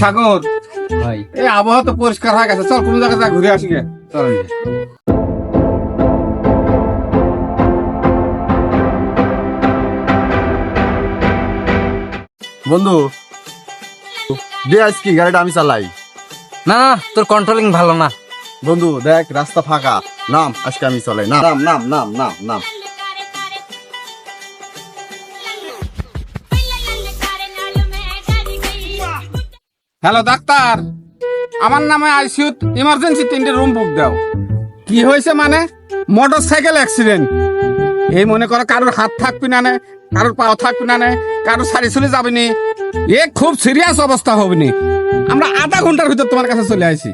সাগর। ভাই। এই আবহাওয়া তো পরিষ্কার হয়ে গেছে। চল কোন জায়গায় ঘুরে আসি গে। চলেন বন্ধু দে আজকে গাড়িটা আমি চালাই। না না তোর কন্ট্রোলিং ভালো না। বন্ধু দেখ রাস্তা ফাঁকা। নাম আজকে আমি চালাই। নাম নাম নাম নাম নাম। Hello, doctor. আমার নামে আইসিউ ইমার্জেন্সি তিনটে রুম বুক দাও। কি হয়েছে মানে? মোটর সাইকেল অ্যাক্সিডেন্ট এই মনে করো কারোর হাত থাকবি না নে, কারোর পাও থাকবি না নে, কারোর সারি চলে যাবি নি। এ খুব সিরিয়াস অবস্থা হবে নি। আমরা আধা ঘণ্টার ভিতর তোমার কাছে চলে আসি